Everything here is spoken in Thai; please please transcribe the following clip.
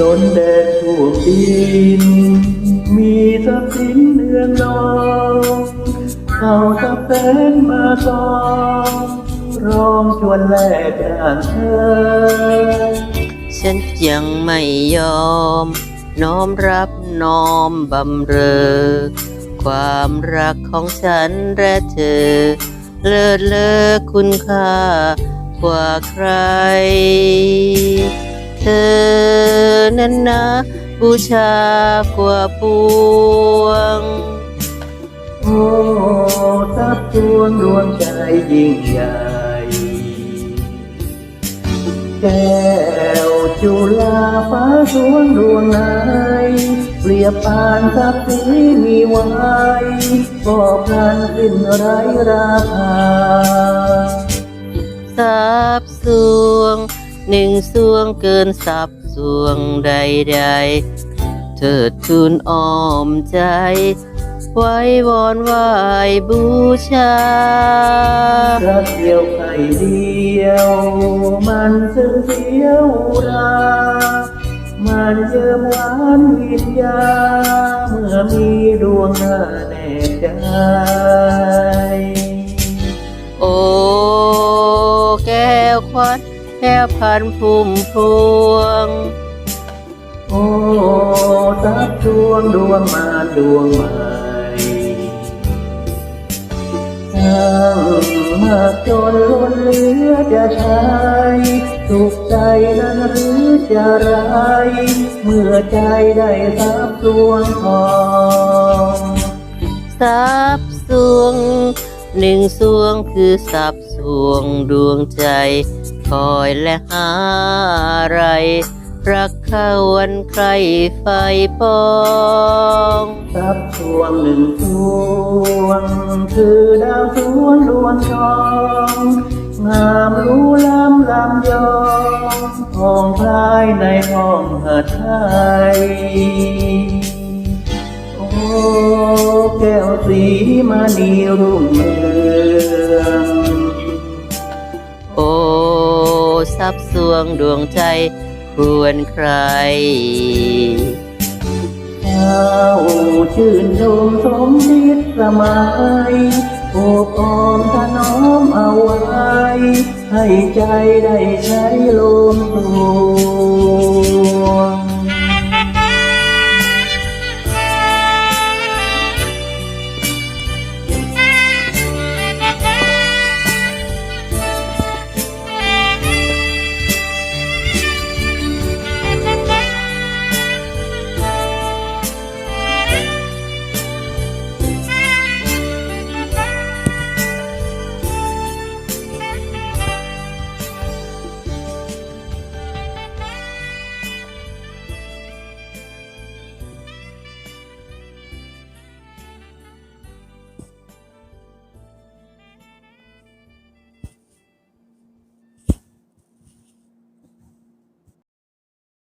ล้นแดนท่วมดิน มีทรัพย์สินเนืองนองเอาตะเป็นมาตองร้องชวนแลกอย่างเธอ ฉันยังไม่ยอม น้อมรับน้อมบำเรอ ความรักของฉันและเธอ เลิศเลอคุณค่ากว่าใคร เธอนั้นนะบูชากว่าปวง โอ้ทับดวงดวงใจยิ่งใหญ่แก้วจุฬาฟ้าสวงดวงไหนเปรียบปานทับสีมีไว้ก็พลันสิ้นไรราคาสับสวง หนึ่งสวงเกินสับสวงใดๆ เถิดทูลอ้อมใจ ไว้วอนไหวบูชารักเดียวใครเดียว มันซึ่งเสียวรา มันเยิมหวานวิญญาเมื่อมีดวงหน้าแนบใจโอ้แก้วควันแก้วพันพุ่มพวง โอ้ทับดวงดวงมาดวงใหม่ช่างมากจนล้นเหลือจะใช้สุขใจนั้นหรือจะร้ายเมื่อใจได้ทับดวงทองสับสวงหนึ่งสวงคือสับสวงดวงใจ คอยและหาอะไร รักเข้าวันใครไฟปองทับดวงหนึ่งดวง คือดาวสวงดวงทอง งามรู้ล้ำลำยองทองพลายในห้องหัดไทยโอ้แก้วสีมานีรุ่งเรือง องดวงใจควรใครเจ้าชื่นชมสมนิดสมัยโอบอ้อมถนอมเอาไว้ ให้ใจได้ใช้ลมสู